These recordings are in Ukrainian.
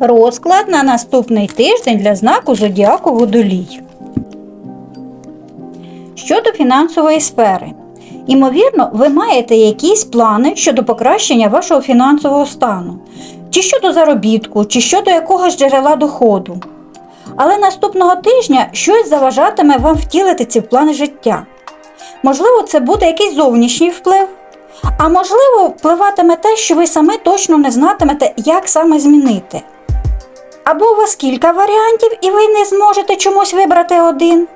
Розклад на наступний тиждень для знаку Зодіаку Водолій. Щодо фінансової сфери. Імовірно, ви маєте якісь плани щодо покращення вашого фінансового стану, чи щодо заробітку, чи щодо якогось джерела доходу. Але наступного тижня щось заважатиме вам втілити ці плани життя. Можливо, це буде якийсь зовнішній вплив, а можливо, впливатиме те, що ви саме точно не знатимете, як саме змінити. Або у вас кілька варіантів, і ви не зможете чомусь вибрати один,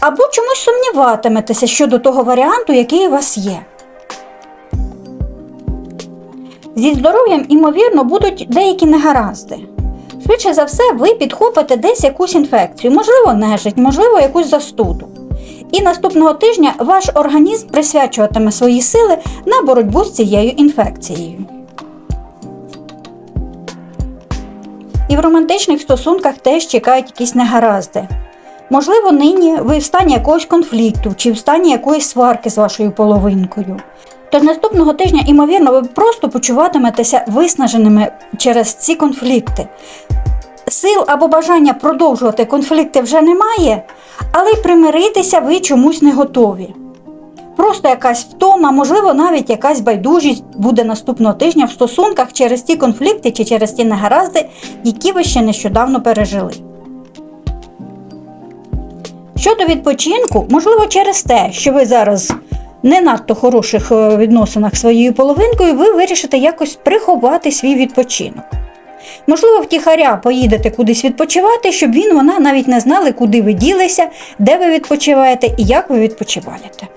або чомусь сумніватиметеся щодо того варіанту, який у вас є. Зі здоров'ям, імовірно, будуть деякі негаразди. Швидше за все, ви підхопите десь якусь інфекцію, можливо, нежить, можливо, якусь застуду. І наступного тижня ваш організм присвячуватиме свої сили на боротьбу з цією інфекцією. І в романтичних стосунках теж чекають якісь негаразди. Можливо, нині ви в стані якогось конфлікту чи в стані якоїсь сварки з вашою половинкою. Тож наступного тижня, ймовірно, ви просто почуватиметеся виснаженими через ці конфлікти. Сил або бажання продовжувати конфлікти вже немає, але й примиритися ви чомусь не готові. Просто якась втома, можливо, навіть якась байдужість буде наступного тижня в стосунках через ті конфлікти чи через ті негаразди, які ви ще нещодавно пережили. Щодо відпочинку, можливо, через те, що ви зараз не надто хороших е, відносинах своєю половинкою, ви вирішите якось приховати свій відпочинок. Можливо, втіхаря поїдете кудись відпочивати, щоб він, вона навіть не знали, куди ви ділися, де ви відпочиваєте і як ви відпочиваєте.